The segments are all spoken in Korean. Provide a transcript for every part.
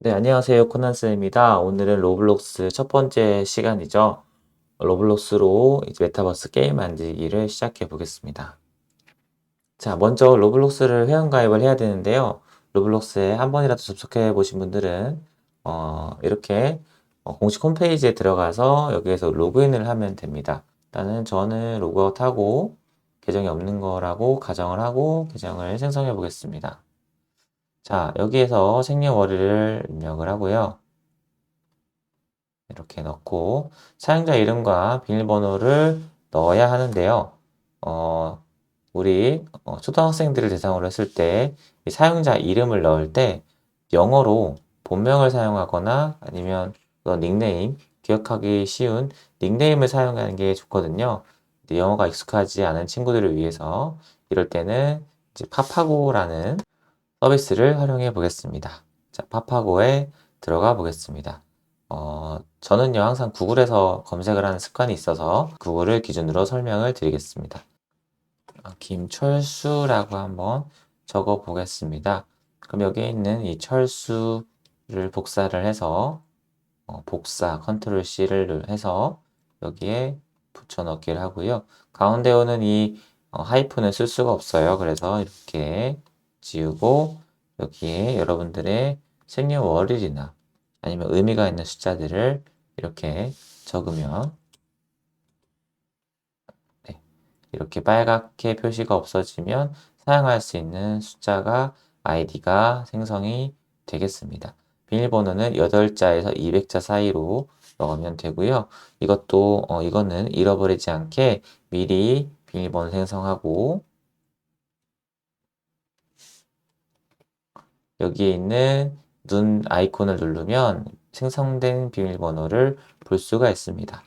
네, 안녕하세요. 코난쌤입니다. 오늘은 로블록스 첫 번째 시간이죠. 로블록스로 이제 메타버스 게임 만들기를 시작해 보겠습니다. 자, 먼저 로블록스를 회원가입을 해야 되는데요. 로블록스에 한 번이라도 접속해 보신 분들은 어, 이렇게 어, 공식 홈페이지에 들어가서 여기에서 로그인을 하면 됩니다. 일단은 저는 로그아웃하고 계정이 없는 거라고 가정을 하고 계정을 생성해 보겠습니다. 자, 여기에서 생년월일을 입력을 하고요. 이렇게 넣고 사용자 이름과 비밀번호를 넣어야 하는데요. 어, 우리 어, 초등학생들을 대상으로 했을 때이 사용자 이름을 넣을 때 영어로 본명을 사용하거나 아니면 닉네임, 기억하기 쉬운 닉네임을 사용하는 게 좋거든요. 영어가 익숙하지 않은 친구들을 위해서 이럴 때는 이제 파파고라는 서비스를 활용해 보겠습니다. 자, 파파고에 들어가 보겠습니다. 어, 저는요, 항상 구글에서 검색을 하는 습관이 있어서 구글을 기준으로 설명을 드리겠습니다. 어, 김철수라고 한번 적어 보겠습니다. 그럼 여기에 있는 이 철수를 복사를 해서 어, 복사 컨트롤 C를 해서 여기에 붙여 넣기를 하고요. 가운데 오는 이 어, 하이픈을 쓸 수가 없어요. 그래서 이렇게 지우고 여기에 여러분들의 생년월일이나 아니면 의미가 있는 숫자들을 이렇게 적으면 네, 이렇게 빨갛게 표시가 없어지면 사용할 수 있는 숫자가 아이디가 생성이 되겠습니다. 비밀번호는 8자에서 200자 사이로 넣으면 되고요. 이것도 어, 이거는 잃어버리지 않게 미리 비밀번호 생성하고 여기에 있는 눈 아이콘을 누르면 생성된 비밀번호를 볼 수가 있습니다.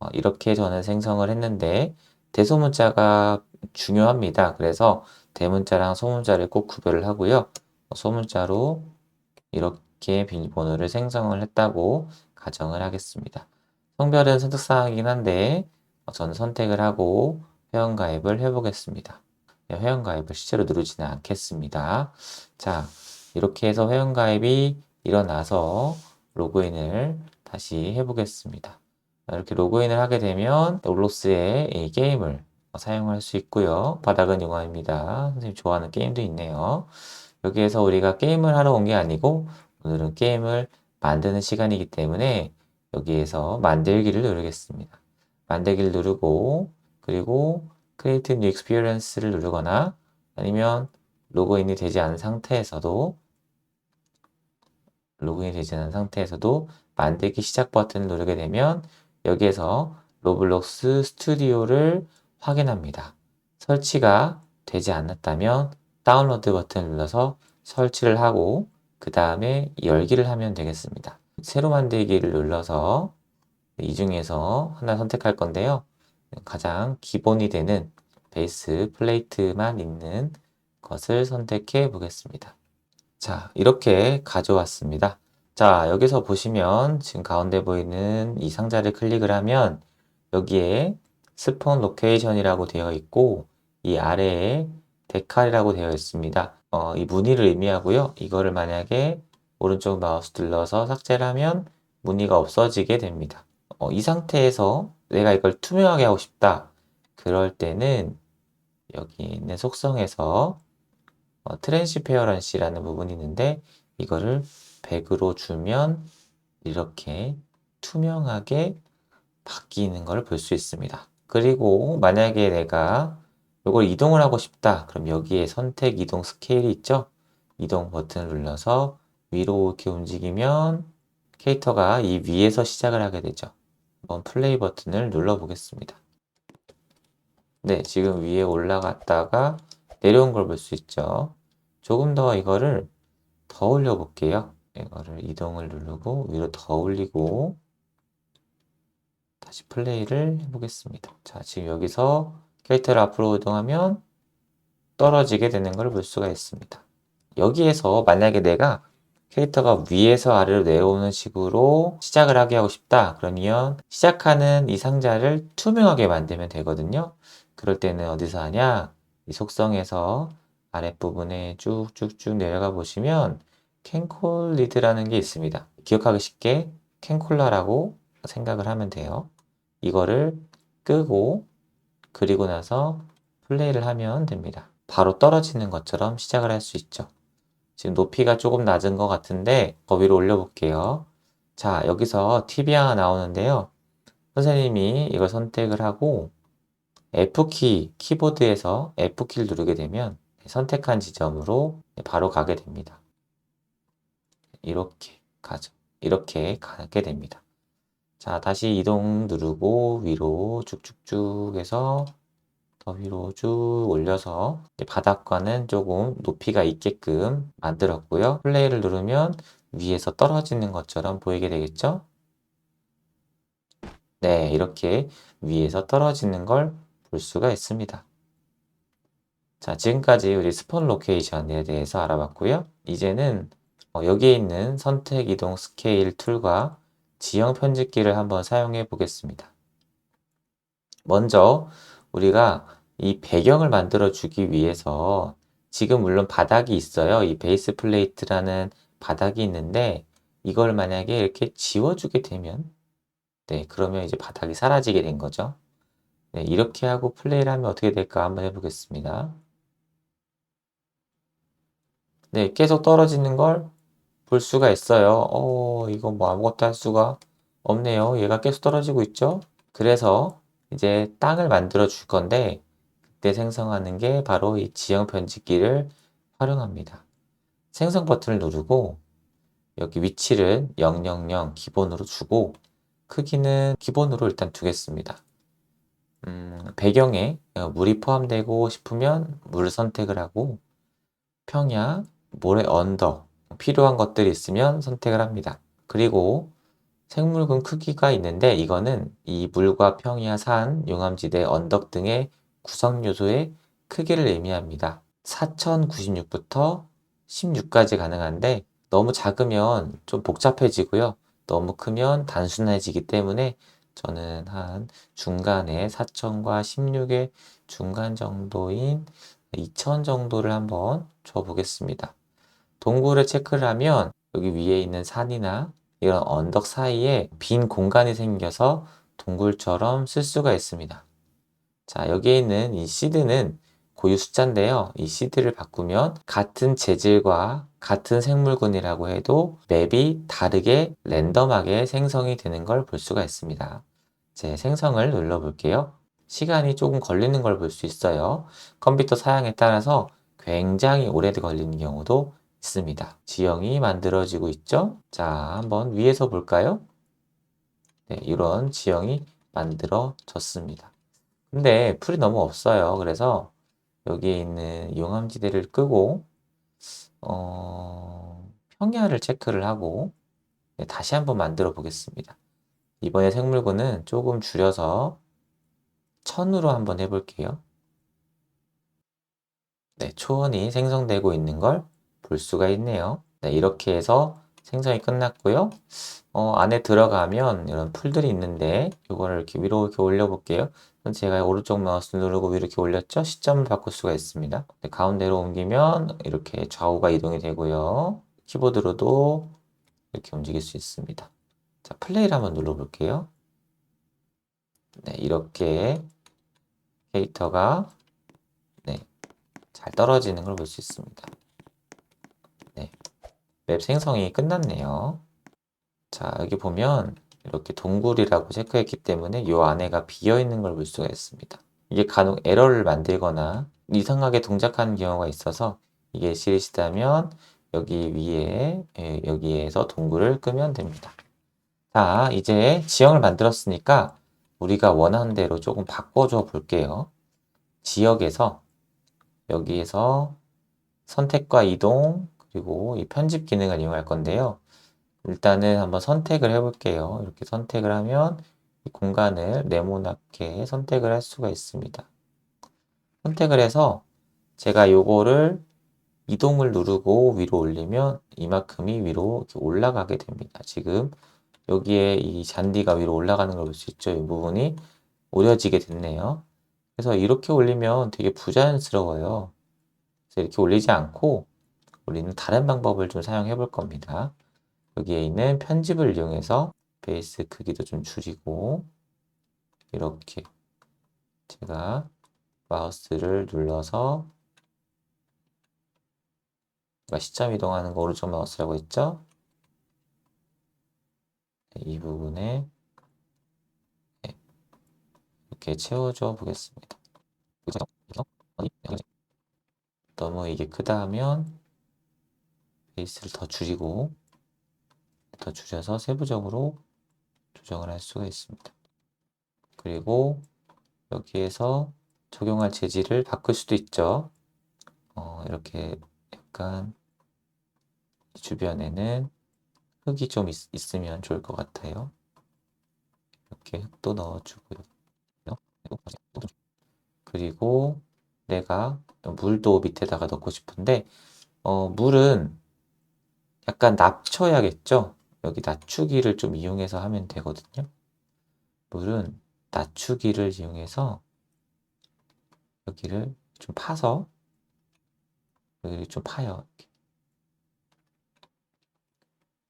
어, 이렇게 저는 생성을 했는데 대소문자가 중요합니다. 그래서 대문자랑 소문자를 꼭 구별을 하고요. 어, 소문자로 이렇게 비밀번호를 생성을 했다고 가정을 하겠습니다. 성별은 선택사항이긴 한데 어, 저는 선택을 하고 회원가입을 해보겠습니다. 네, 회원가입을 실제로 누르지는 않겠습니다. 자, 이렇게 해서 회원가입이 일어나서 로그인을 다시 해보겠습니다. 이렇게 로그인을 하게 되면 로블록스의 이 게임을 사용할 수 있고요. 바닥은 용화입니다. 선생님 좋아하는 게임도 있네요. 여기에서 우리가 게임을 하러 온 게 아니고 오늘은 게임을 만드는 시간이기 때문에 여기에서 만들기를 누르겠습니다. 만들기를 누르고 그리고 Create New Experience를 누르거나 아니면 로그인이 되지 않은 상태에서도 로그인이 되지 않은 상태에서도 만들기 시작 버튼을 누르게 되면 여기에서 로블록스 스튜디오를 확인합니다. 설치가 되지 않았다면 다운로드 버튼을 눌러서 설치를 하고 그 다음에 열기를 하면 되겠습니다. 새로 만들기를 눌러서 이 중에서 하나 선택할 건데요. 가장 기본이 되는 베이스 플레이트만 있는 것을 선택해 보겠습니다. 자, 이렇게 가져왔습니다. 자, 여기서 보시면 지금 가운데 보이는 이 상자를 클릭을 하면 여기에 스폰 로케이션이라고 되어 있고 이 아래에 데칼이라고 되어 있습니다. 어, 이 무늬를 의미하고요. 이거를 만약에 오른쪽 마우스 눌러서 삭제를 하면 무늬가 없어지게 됩니다. 어, 이 상태에서 내가 이걸 투명하게 하고 싶다. 그럴 때는 여기 있는 속성에서 어, 트랜시페어런시라는 부분이 있는데 이거를 100으로 주면 이렇게 투명하게 바뀌는 걸 볼 수 있습니다. 그리고 만약에 내가 이걸 이동을 하고 싶다. 그럼 여기에 선택 이동 스케일이 있죠? 이동 버튼을 눌러서 위로 이렇게 움직이면 캐릭터가 이 위에서 시작을 하게 되죠. 한번 플레이 버튼을 눌러 보겠습니다. 네, 지금 위에 올라갔다가 내려온 걸 볼 수 있죠. 조금 더 이거를 더 올려 볼게요. 이거를 이동을 누르고 위로 더 올리고 다시 플레이를 해보겠습니다. 자, 지금 여기서 캐릭터를 앞으로 이동하면 떨어지게 되는 걸 볼 수가 있습니다. 여기에서 만약에 내가 캐릭터가 위에서 아래로 내려오는 식으로 시작을 하게 하고 싶다. 그러면 시작하는 이 상자를 투명하게 만들면 되거든요. 그럴 때는 어디서 하냐? 이 속성에서 아랫부분에 쭉쭉쭉 내려가 보시면 캔콜리드라는 게 있습니다. 기억하기 쉽게 캔콜라라고 생각을 하면 돼요. 이거를 끄고 그리고 나서 플레이를 하면 됩니다. 바로 떨어지는 것처럼 시작을 할 수 있죠. 지금 높이가 조금 낮은 것 같은데 더 위로 올려볼게요. 자, 여기서 팁이 하나 나오는데요. 선생님이 이걸 선택을 하고 F키, 키보드에서 F키를 누르게 되면 선택한 지점으로 바로 가게 됩니다. 이렇게 가죠. 이렇게 가게 됩니다. 자, 다시 이동 누르고 위로 쭉쭉쭉 해서 더 위로 쭉 올려서 바닥과는 조금 높이가 있게끔 만들었고요. 플레이를 누르면 위에서 떨어지는 것처럼 보이게 되겠죠? 네, 이렇게 위에서 떨어지는 걸 볼 수가 있습니다. 자, 지금까지 우리 스폰 로케이션에 대해서 알아봤고요. 이제는 어, 여기에 있는 선택 이동 스케일 툴과 지형 편집기를 한번 사용해 보겠습니다. 먼저 우리가 이 배경을 만들어 주기 위해서 지금 물론 바닥이 있어요. 이 베이스 플레이트라는 바닥이 있는데 이걸 만약에 이렇게 지워주게 되면 네, 그러면 이제 바닥이 사라지게 된 거죠. 네, 이렇게 하고 플레이를 하면 어떻게 될까 한번 해보겠습니다. 네, 계속 떨어지는 걸 볼 수가 있어요. 어, 이거 뭐 아무것도 할 수가 없네요. 얘가 계속 떨어지고 있죠? 그래서 이제 땅을 만들어 줄 건데 그때 생성하는 게 바로 이 지형 편집기를 활용합니다. 생성 버튼을 누르고 여기 위치를 000 기본으로 주고 크기는 기본으로 일단 두겠습니다. 음, 배경에 물이 포함되고 싶으면 물을 선택을 하고 평야, 모래 언더 필요한 것들이 있으면 선택을 합니다. 그리고 생물군 크기가 있는데 이거는 이 물과 평야, 산, 용암지대, 언덕 등의 구성 요소의 크기를 의미합니다. 4096부터 16까지 가능한데 너무 작으면 좀 복잡해지고요. 너무 크면 단순해지기 때문에 저는 한 중간에 4천과 16의 중간 정도인 2천 정도를 한번 줘 보겠습니다. 동굴을 체크를 하면 여기 위에 있는 산이나 이런 언덕 사이에 빈 공간이 생겨서 동굴처럼 쓸 수가 있습니다. 자, 여기에 있는 이 시드는 고유 숫자인데요. 이 시드를 바꾸면 같은 재질과 같은 생물군이라고 해도 맵이 다르게 랜덤하게 생성이 되는 걸 볼 수가 있습니다. 제 생성을 눌러 볼게요. 시간이 조금 걸리는 걸 볼 수 있어요. 컴퓨터 사양에 따라서 굉장히 오래 걸리는 경우도 있습니다. 지형이 만들어지고 있죠? 자, 한번 위에서 볼까요? 네, 이런 지형이 만들어졌습니다. 근데 풀이 너무 없어요. 그래서 여기에 있는 용암지대를 끄고 어, 평야를 체크를 하고 네, 다시 한번 만들어 보겠습니다. 이번에 생물군은 조금 줄여서 천으로 한번 해볼게요. 네, 초원이 생성되고 있는 걸 볼 수가 있네요. 네, 이렇게 해서 생성이 끝났고요. 어, 안에 들어가면 이런 풀들이 있는데 이거를 이렇게 위로 이렇게 올려볼게요. 제가 오른쪽 마우스 누르고 위로 이렇게 올렸죠? 시점을 바꿀 수가 있습니다. 네, 가운데로 옮기면 이렇게 좌우가 이동이 되고요. 키보드로도 이렇게 움직일 수 있습니다. 자, 플레이를 한번 눌러볼게요. 네, 이렇게 캐릭터가 네, 잘 떨어지는 걸 볼 수 있습니다. 네, 맵 생성이 끝났네요. 자, 여기 보면 이렇게 동굴이라고 체크했기 때문에 이 안에가 비어 있는 걸 볼 수가 있습니다. 이게 간혹 에러를 만들거나 이상하게 동작하는 경우가 있어서 이게 싫으시다면 여기 위에 예, 여기에서 동굴을 끄면 됩니다. 자, 이제 지형을 만들었으니까 우리가 원하는 대로 조금 바꿔줘 볼게요. 지역에서 여기에서 선택과 이동 그리고 이 편집 기능을 이용할 건데요. 일단은 한번 선택을 해볼게요. 이렇게 선택을 하면 이 공간을 네모나게 선택을 할 수가 있습니다. 선택을 해서 제가 요거를 이동을 누르고 위로 올리면 이만큼이 위로 올라가게 됩니다. 지금 여기에 이 잔디가 위로 올라가는 걸 볼 수 있죠. 이 부분이 오려지게 됐네요. 그래서 이렇게 올리면 되게 부자연스러워요. 그래서 이렇게 올리지 않고 우리는 다른 방법을 좀 사용해 볼 겁니다. 여기에 있는 편집을 이용해서 베이스 크기도 좀 줄이고 이렇게 제가 마우스를 눌러서 시점 이동하는 거 오른쪽 마우스라고 했죠? 네, 이 부분에 네, 이렇게 채워줘 보겠습니다. 너무 이게 크다 하면 베이스를 더 줄이고 더 줄여서 세부적으로 조정을 할 수가 있습니다. 그리고 여기에서 적용할 재질을 바꿀 수도 있죠. 어, 이렇게 약간 주변에는 흙이 좀 있, 있으면 좋을 것 같아요. 이렇게 흙도 넣어주고요. 그리고 내가 물도 밑에다가 넣고 싶은데 어, 물은 약간 낮춰야겠죠? 여기 낮추기를 좀 이용해서 하면 되거든요. 물은 낮추기를 이용해서 여기를 좀 파서 여기를 좀 파요. 이렇게.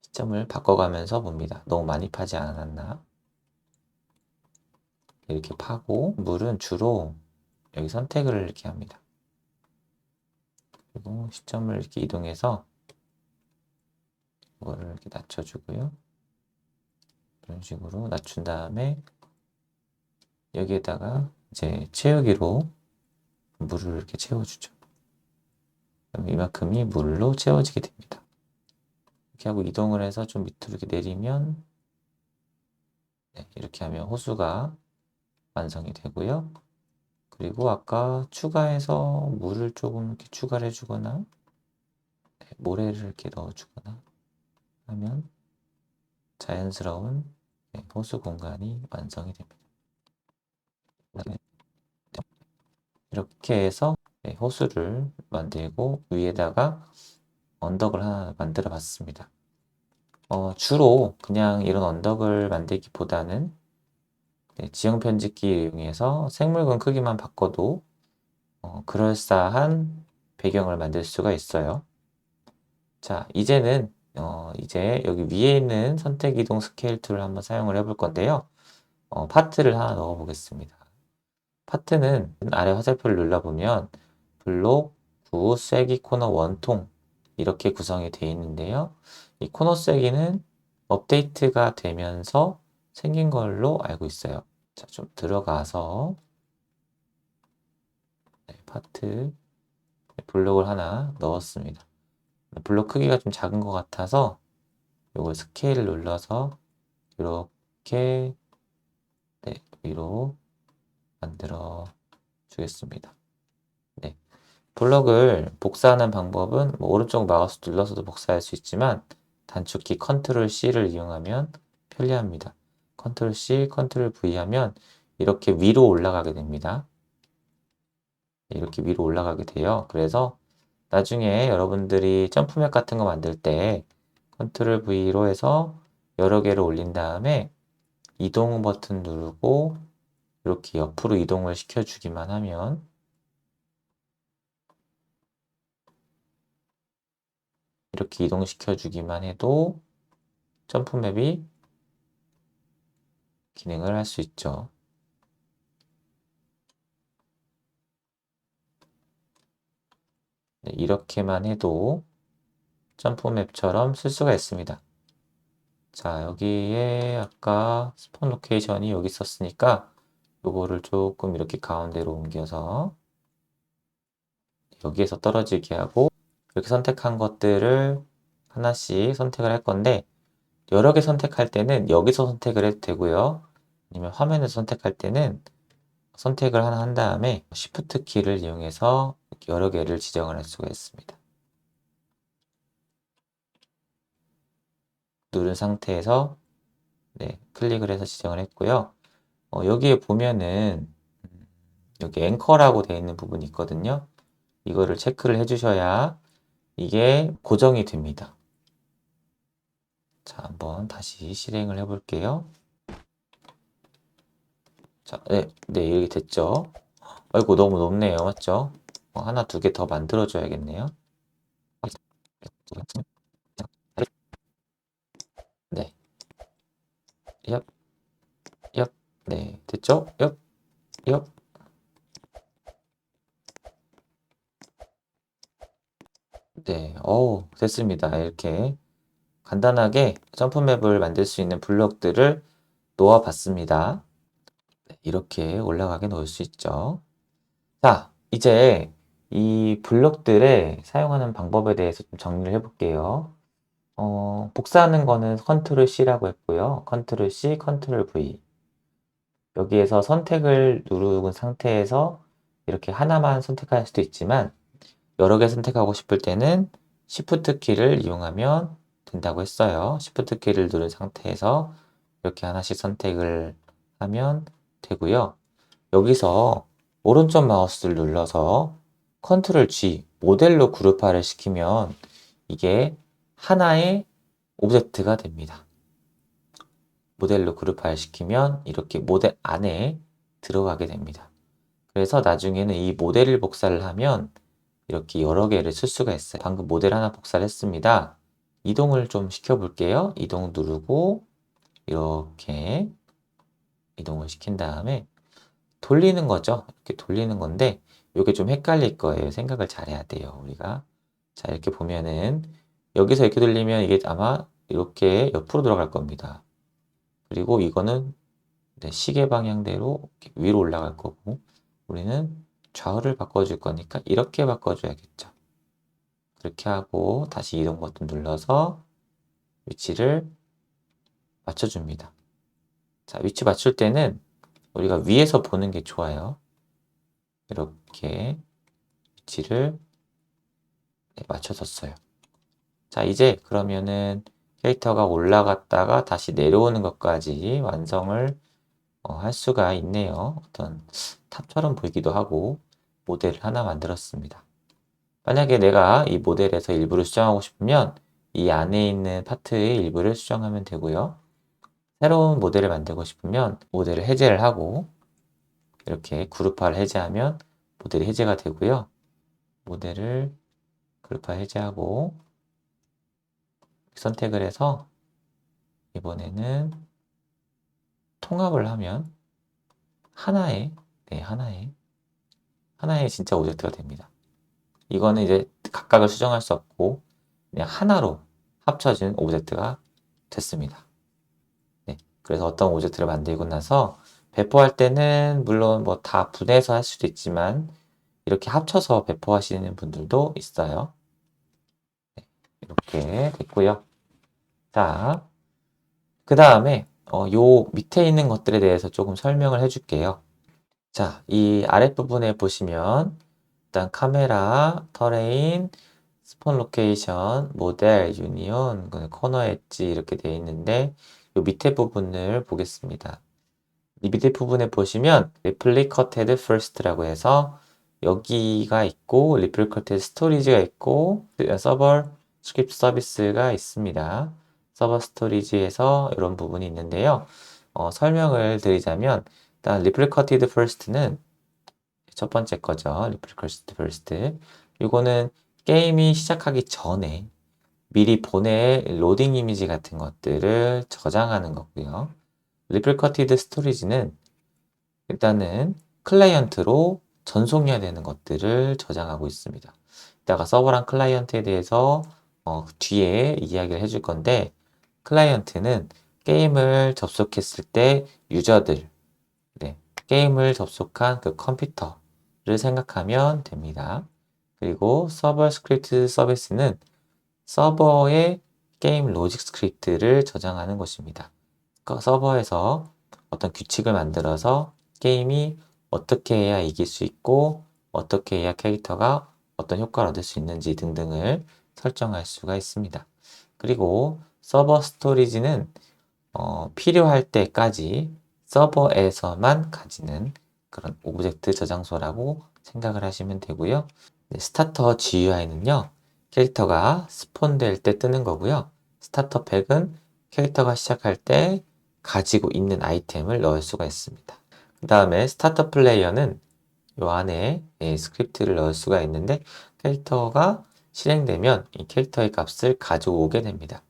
시점을 바꿔가면서 봅니다. 너무 많이 파지 않았나? 이렇게 파고 물은 주로 여기 선택을 이렇게 합니다. 그리고 시점을 이렇게 이동해서 이거를 이렇게 낮춰주고요. 이런 식으로 낮춘 다음에 여기에다가 이제 채우기로 물을 이렇게 채워주죠. 이만큼이 물로 채워지게 됩니다. 이렇게 하고 이동을 해서 좀 밑으로 이렇게 내리면 네, 이렇게 하면 호수가 완성이 되고요. 그리고 아까 추가해서 물을 조금 이렇게 추가를 해주거나 네, 모래를 이렇게 넣어주거나 하면 자연스러운 네, 호수 공간이 완성이 됩니다. 이렇게 해서 네, 호수를 만들고 위에다가 언덕을 하나 만들어 봤습니다. 어, 주로 그냥 이런 언덕을 만들기보다는 네, 지형 편집기 이용해서 생물군 크기만 바꿔도 어, 그럴싸한 배경을 만들 수가 있어요. 자, 이제는 어, 이제 여기 위에 있는 선택 이동 스케일 툴을 한번 사용을 해볼 건데요. 어, 파트를 하나 넣어 보겠습니다. 파트는 아래 화살표를 눌러보면 블록, 구, 쐐기, 코너, 원통 이렇게 구성이 되어 있는데요. 이 코너 쐐기는 업데이트가 되면서 생긴 걸로 알고 있어요. 자, 좀 들어가서 네, 파트 블록을 하나 넣었습니다. 블록 크기가 좀 작은 것 같아서 이걸 스케일을 눌러서 이렇게 네, 위로 만들어 주겠습니다. 네. 블럭을 복사하는 방법은 뭐 오른쪽 마우스 눌러서도 복사할 수 있지만 단축키 컨트롤 C를 이용하면 편리합니다. 컨트롤 C, 컨트롤 V 하면 이렇게 위로 올라가게 됩니다. 이렇게 위로 올라가게 돼요. 그래서 나중에 여러분들이 점프맵 같은 거 만들 때 컨트롤 V로 해서 여러 개를 올린 다음에 이동 버튼 누르고 이렇게 옆으로 이동을 시켜주기만 하면 이렇게 이동시켜주기만 해도 점프맵이 기능을 할 수 있죠. 이렇게만 해도 점프 맵처럼 쓸 수가 있습니다. 자, 여기에 아까 스폰 로케이션이 여기 있었으니까 요거를 조금 이렇게 가운데로 옮겨서 여기에서 떨어지게 하고 이렇게 선택한 것들을 하나씩 선택을 할 건데 여러 개 선택할 때는 여기서 선택을 해도 되고요. 아니면 화면에서 선택할 때는 선택을 하나 한 다음에 Shift 키를 이용해서 여러 개를 지정을 할 수가 있습니다. 누른 상태에서 네, 클릭을 해서 지정을 했고요. 어, 여기에 보면은 음, 여기 앵커라고 되어 있는 부분이 있거든요. 이거를 체크를 해주셔야 이게 고정이 됩니다. 자, 한번 다시 실행을 해볼게요. 자, 네, 네, 이렇게 됐죠. 아이고, 너무 높네요. 맞죠? 어, 하나, 두 개 더 만들어줘야겠네요. 네. 엽. 엽. 네. 됐죠? 엽. 엽. 네. 어우, 됐습니다. 이렇게 간단하게 점프맵을 만들 수 있는 블록들을 놓아 봤습니다. 네, 이렇게 올라가게 놓을 수 있죠. 자, 이제 이 블록들을 사용하는 방법에 대해서 좀 정리를 해볼게요. 어, 복사하는 거는 컨트롤 C라고 했고요. 컨트롤 C, 컨트롤 V. 여기에서 선택을 누른 상태에서 이렇게 하나만 선택할 수도 있지만 여러 개 선택하고 싶을 때는 Shift 키를 이용하면 된다고 했어요. Shift 키를 누른 상태에서 이렇게 하나씩 선택을 하면 되고요. 여기서 오른쪽 마우스를 눌러서 컨트롤 G 모델로 그룹화를 시키면 이게 하나의 오브젝트가 됩니다. 모델로 그룹화를 시키면 이렇게 모델 안에 들어가게 됩니다. 그래서 나중에는 이 모델을 복사를 하면 이렇게 여러 개를 쓸 수가 있어요. 방금 모델 하나 복사를 했습니다. 이동을 좀 시켜 볼게요. 이동 누르고 이렇게 이동을 시킨 다음에 돌리는 거죠. 이렇게 돌리는 건데 이게 좀 헷갈릴 거예요. 생각을 잘 해야 돼요. 우리가. 자, 이렇게 보면은 여기서 이렇게 돌리면 이게 아마 이렇게 옆으로 돌아갈 겁니다. 그리고 이거는 네, 시계 방향대로 위로 올라갈 거고 우리는 좌우를 바꿔줄 거니까 이렇게 바꿔줘야겠죠. 그렇게 하고 다시 이동 버튼 눌러서 위치를 맞춰줍니다. 자, 위치 맞출 때는 우리가 위에서 보는 게 좋아요. 이렇게 위치를 네, 맞춰줬어요. 자, 이제 그러면은 캐릭터가 올라갔다가 다시 내려오는 것까지 완성을 어, 할 수가 있네요. 어떤 탑처럼 보이기도 하고 모델을 하나 만들었습니다. 만약에 내가 이 모델에서 일부를 수정하고 싶으면 이 안에 있는 파트의 일부를 수정하면 되고요. 새로운 모델을 만들고 싶으면 모델을 해제를 하고 이렇게 그룹화를 해제하면 모델이 해제가 되고요. 모델을 그룹화 해제하고 선택을 해서 이번에는 통합을 하면 하나의 네, 하나의 하나의 진짜 오브젝트가 됩니다. 이거는 이제 각각을 수정할 수 없고 그냥 하나로 합쳐진 오브젝트가 됐습니다. 네, 그래서 어떤 오브젝트를 만들고 나서 배포할 때는 물론 뭐 다 분해서 할 수도 있지만 이렇게 합쳐서 배포하시는 분들도 있어요. 네, 이렇게 됐고요. 자, 그 다음에 어, 요 밑에 있는 것들에 대해서 조금 설명을 해줄게요. 자, 이 아랫부분에 보시면 일단 카메라, 터레인, 스폰 로케이션, 모델, 유니온, 코너 엣지 이렇게 되어 있는데 요 밑에 부분을 보겠습니다. 이 밑에 부분에 보시면 replicated first라고 해서 여기가 있고 replicated storage가 있고 서버 스크립트 서비스가 있습니다. 서버 스토리지에서 이런 부분이 있는데요. 어, 설명을 드리자면 일단 replicated first는 첫 번째 거죠. replicated first. 이거는 게임이 시작하기 전에 미리 보낼 로딩 이미지 같은 것들을 저장하는 거고요. replicated storage는 일단은 클라이언트로 전송해야 되는 것들을 저장하고 있습니다. 이따가 서버랑 클라이언트에 대해서 어, 뒤에 이야기를 해줄 건데 클라이언트는 게임을 접속했을 때 유저들, 네, 게임을 접속한 그 컴퓨터를 생각하면 됩니다. 그리고 서버 스크립트 서비스는 서버에 게임 로직 스크립트를 저장하는 것입니다. 그 서버에서 어떤 규칙을 만들어서 게임이 어떻게 해야 이길 수 있고 어떻게 해야 캐릭터가 어떤 효과를 얻을 수 있는지 등등을 설정할 수가 있습니다. 그리고 서버 스토리지는 어, 필요할 때까지 서버에서만 가지는 그런 오브젝트 저장소라고 생각을 하시면 되고요. 네, 스타터 GUI는요, 캐릭터가 스폰될 때 뜨는 거고요. 스타터 팩은 캐릭터가 시작할 때 가지고 있는 아이템을 넣을 수가 있습니다. 그 다음에 스타터 플레이어는 이 안에 예, 스크립트를 넣을 수가 있는데 캐릭터가 실행되면 이 캐릭터의 값을 가져오게 됩니다.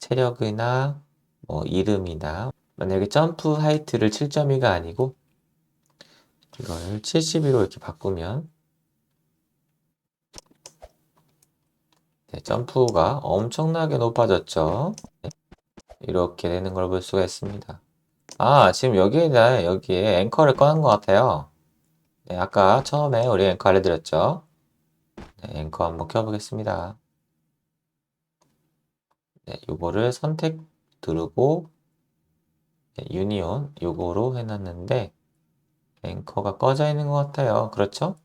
체력이나 뭐 이름이나 만약에 점프 하이트를 7.2가 아니고 이걸 72로 이렇게 바꾸면 네, 점프가 엄청나게 높아졌죠. 네, 이렇게 되는 걸 볼 수가 있습니다. 아, 지금 여기에, 여기에 앵커를 꺼낸 것 같아요. 네, 아까 처음에 우리 앵커 알려드렸죠. 네, 앵커 한번 켜보겠습니다. 네, 요거를 선택 누르고 네, 유니온 요거로 해놨는데 앵커가 꺼져 있는 것 같아요. 그렇죠?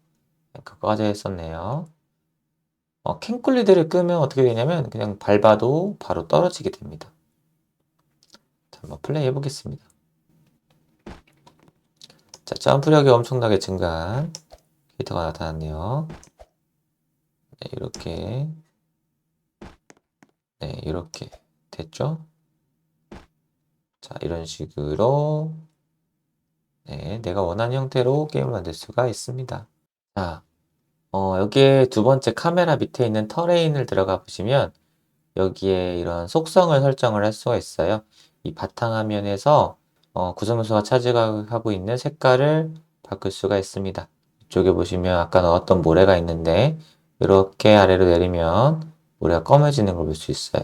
앵커 꺼져 있었네요. 어, 캔콜리드를 끄면 어떻게 되냐면 그냥 밟아도 바로 떨어지게 됩니다. 자, 한번 플레이 해보겠습니다. 자, 점프력이 엄청나게 증가한 캐릭터가 나타났네요. 네, 이렇게 네, 이렇게 됐죠? 자, 이런 식으로 네, 내가 원하는 형태로 게임을 만들 수가 있습니다. 자, 어, 여기에 두 번째 카메라 밑에 있는 터레인을 들어가 보시면 여기에 이런 속성을 설정을 할 수가 있어요. 이 바탕화면에서 어, 구성요소가 차지하고 있는 색깔을 바꿀 수가 있습니다. 이쪽에 보시면 아까 넣었던 모래가 있는데 이렇게 아래로 내리면 모래가 검해지는 걸 볼 수 있어요.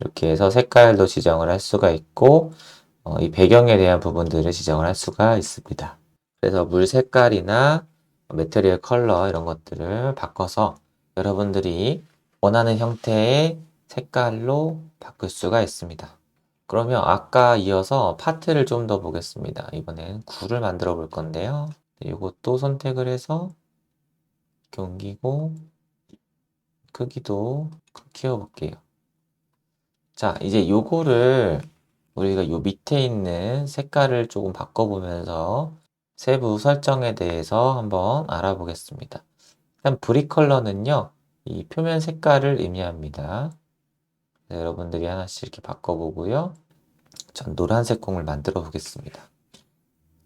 이렇게 해서 색깔도 지정을 할 수가 있고 어, 이 배경에 대한 부분들을 지정을 할 수가 있습니다. 그래서 물 색깔이나 매트리얼 컬러 이런 것들을 바꿔서 여러분들이 원하는 형태의 색깔로 바꿀 수가 있습니다. 그러면 아까 이어서 파트를 좀 더 보겠습니다. 이번엔 구를 만들어 볼 건데요. 이것도 선택을 해서 옮기고 크기도 키워 볼게요. 자, 이제 요거를 우리가 요 밑에 있는 색깔을 조금 바꿔보면서 세부 설정에 대해서 한번 알아보겠습니다. 일단 브릭 컬러는요, 이 표면 색깔을 의미합니다. 네, 여러분들이 하나씩 이렇게 바꿔보고요. 전 노란색 공을 만들어 보겠습니다.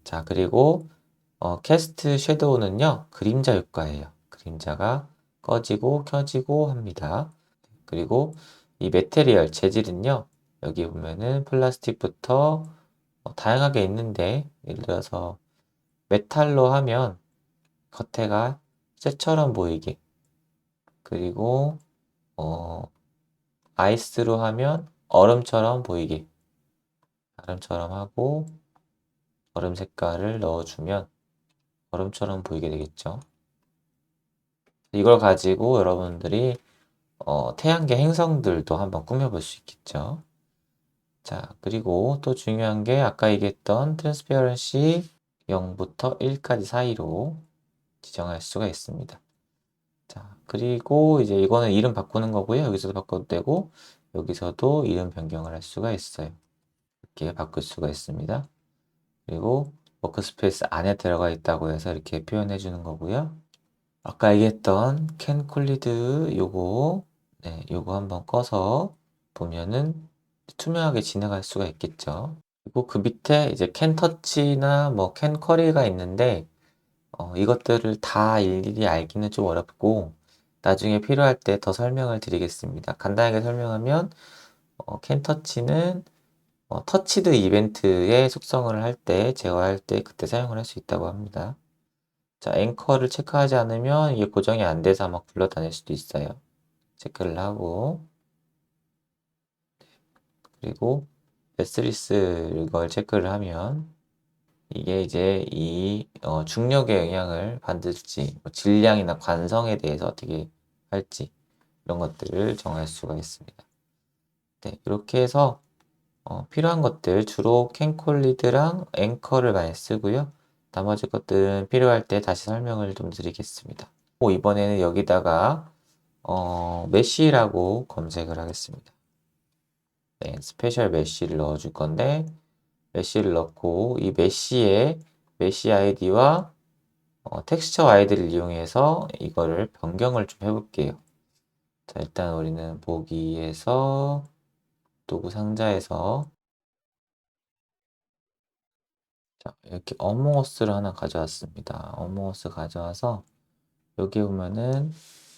자, 그리고 어, 캐스트 섀도우는요, 그림자 효과예요. 그림자가 꺼지고 켜지고 합니다. 그리고 이 메테리얼 재질은요, 여기 보면은 플라스틱부터 어, 다양하게 있는데, 예를 들어서 메탈로 하면 겉에가 쇠처럼 보이게, 그리고 어, 아이스로 하면 얼음처럼 보이게, 얼음처럼 하고 얼음 색깔을 넣어주면 얼음처럼 보이게 되겠죠. 이걸 가지고 여러분들이 어, 태양계 행성들도 한번 꾸며볼 수 있겠죠. 자, 그리고 또 중요한 게 아까 얘기했던 트랜스페어런시 0부터 1까지 사이로 지정할 수가 있습니다. 자, 그리고 이제 이거는 이름 바꾸는 거고요. 여기서도 바꿔도 되고, 여기서도 이름 변경을 할 수가 있어요. 이렇게 바꿀 수가 있습니다. 그리고 워크스페이스 안에 들어가 있다고 해서 이렇게 표현해 주는 거고요. 아까 얘기했던 캔 콜리드 요거 네, 요거 한번 꺼서 보면은 투명하게 진행할 수가 있겠죠. 그리고 그 밑에 이제 캔 터치나 뭐 캔 커리가 있는데 어, 이것들을 다 일일이 알기는 좀 어렵고 나중에 필요할 때 더 설명을 드리겠습니다. 간단하게 설명하면 어, 캔 터치는 어, 터치드 이벤트의 속성을 할 때, 제어할 때 그때 사용을 할 수 있다고 합니다. 자, 앵커를 체크하지 않으면 이게 고정이 안 돼서 막 굴러다닐 수도 있어요. 체크를 하고 그리고 베스리스 이걸 체크를 하면 이게 이제 이 어, 중력의 영향을 받을지 뭐 질량이나 관성에 대해서 어떻게 할지 이런 것들을 정할 수가 있습니다. 네, 이렇게 해서 어, 필요한 것들 주로 캔콜리드랑 앵커를 많이 쓰고요. 나머지 것들은 필요할 때 다시 설명을 좀 드리겠습니다. 이번에는 여기다가 어, 메쉬라고 검색을 하겠습니다. 네, 스페셜 메쉬를 넣어 줄 건데 메쉬를 넣고 이 메쉬에 메쉬 아이디와 어, 텍스처 아이디를 이용해서 이거를 변경을 좀 해볼게요. 자, 일단 우리는 보기에서 도구 상자에서 자, 이렇게 어몽어스를 하나 가져왔습니다. 어몽어스 가져와서 여기 보면은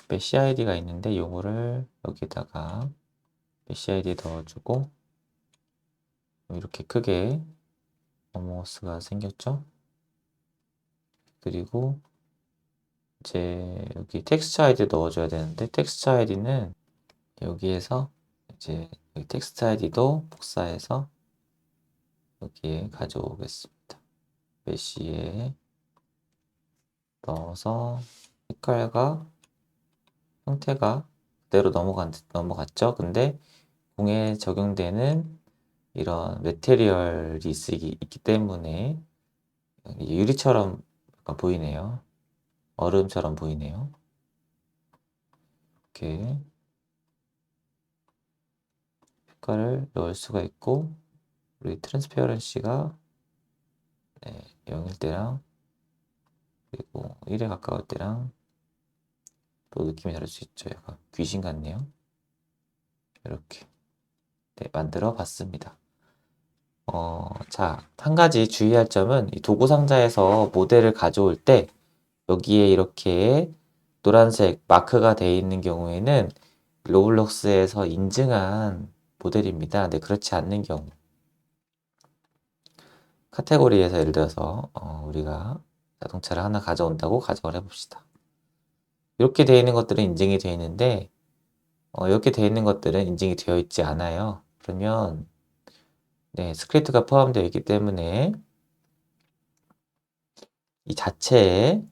메시 아이디가 있는데 요거를 여기다가 아이디 넣어주고 이렇게 크게 어머스가 생겼죠? 그리고 이제 여기 텍스트 아이디 넣어줘야 되는데 텍스트 아이디는 여기에서 이제 여기 텍스트 아이디도 복사해서 여기에 가져오겠습니다. 메시에 넣어서 색깔과 형태가 그대로 넘어간, 넘어갔죠. 근데 공에 적용되는 이런 메테리얼이 있기, 있기 때문에 유리처럼 약간 보이네요. 얼음처럼 보이네요. 이렇게 색깔을 넣을 수가 있고 우리 트랜스페어런시가 네, 0일 때랑 그리고 1에 가까울 때랑 또 느낌이 다를 수 있죠. 약간 귀신 같네요. 이렇게 네, 만들어 봤습니다. 어, 자, 한 가지 주의할 점은 이 도구 상자에서 모델을 가져올 때 여기에 이렇게 노란색 마크가 되어 있는 경우에는 로블록스에서 인증한 모델입니다. 근데 그렇지 않는 경우 카테고리에서 예를 들어서 어, 우리가 자동차를 하나 가져온다고 가정을 해봅시다. 이렇게 되어 있는 것들은 인증이 되어 있는데 어, 이렇게 되어 있는 것들은 인증이 되어 있지 않아요. 그러면 네, 스크립트가 포함되어 있기 때문에 이 자체에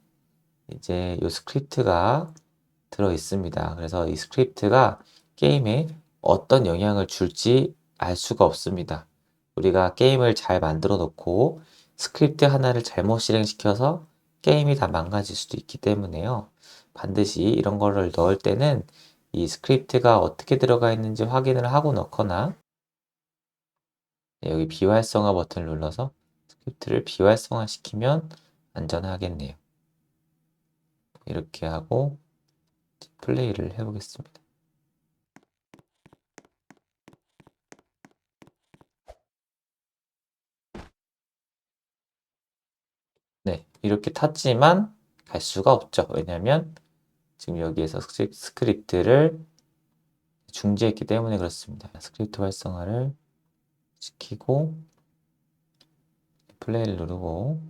이제 이 스크립트가 들어 있습니다. 그래서 이 스크립트가 게임에 어떤 영향을 줄지 알 수가 없습니다. 우리가 게임을 잘 만들어 놓고 스크립트 하나를 잘못 실행시켜서 게임이 다 망가질 수도 있기 때문에요. 반드시 이런 거를 넣을 때는 이 스크립트가 어떻게 들어가 있는지 확인을 하고 넣거나 여기 비활성화 버튼을 눌러서 스크립트를 비활성화 시키면 안전하겠네요. 이렇게 하고 플레이를 해보겠습니다. 네, 이렇게 탔지만 갈 수가 없죠. 왜냐하면 지금 여기에서 스크립- 스크립트를 중지했기 때문에 그렇습니다. 스크립트 활성화를 시키고 플레이를 누르고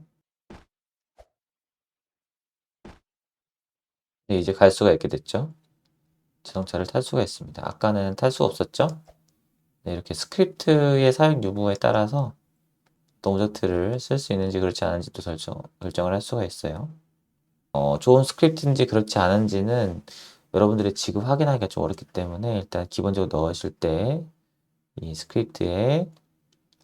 네, 이제 갈 수가 있게 됐죠. 자동차를 탈 수가 있습니다. 아까는 탈수 없었죠. 네, 이렇게 스크립트의 사용 유무에 따라서 어떤 오젝트를 쓸 수 있는지 그렇지 않은지도 결정, 결정을 할 수가 있어요. 어, 좋은 스크립트인지 그렇지 않은지는 여러분들이 지금 확인하기가 좀 어렵기 때문에 일단 기본적으로 넣으실 때 이 스크립트에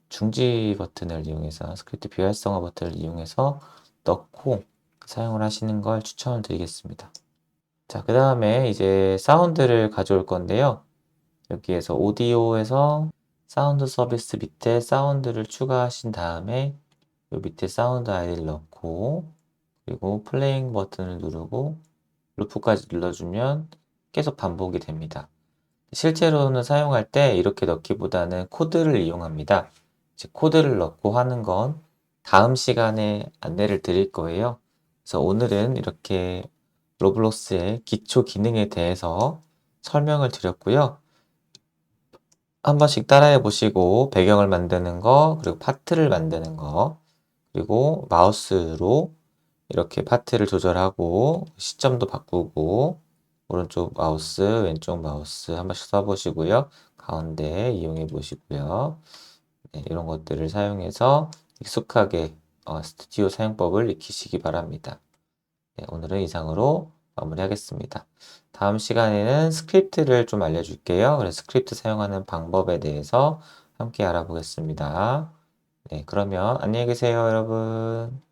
중지 버튼을 이용해서 스크립트 비활성화 버튼을 이용해서 넣고 사용을 하시는 걸 추천을 드리겠습니다. 자, 그 다음에 이제 사운드를 가져올 건데요. 여기에서 오디오에서 사운드 서비스 밑에 사운드를 추가하신 다음에 요 밑에 사운드 아이디를 넣고 그리고 플레잉 버튼을 누르고 루프까지 눌러주면 계속 반복이 됩니다. 실제로는 사용할 때 이렇게 넣기보다는 코드를 이용합니다. 코드를 넣고 하는 건 다음 시간에 안내를 드릴 거예요. 그래서 오늘은 이렇게 로블록스의 기초 기능에 대해서 설명을 드렸고요. 한 번씩 따라해 보시고 배경을 만드는 거, 그리고 파트를 만드는 거, 그리고 마우스로 이렇게 파트를 조절하고 시점도 바꾸고 오른쪽 마우스, 왼쪽 마우스 한 번씩 써보시고요. 가운데 이용해 보시고요. 네, 이런 것들을 사용해서 익숙하게 어, 스튜디오 사용법을 익히시기 바랍니다. 네, 오늘은 이상으로 마무리하겠습니다. 다음 시간에는 스크립트를 좀 알려줄게요. 그래서 스크립트 사용하는 방법에 대해서 함께 알아보겠습니다. 네, 그러면 안녕히 계세요, 여러분.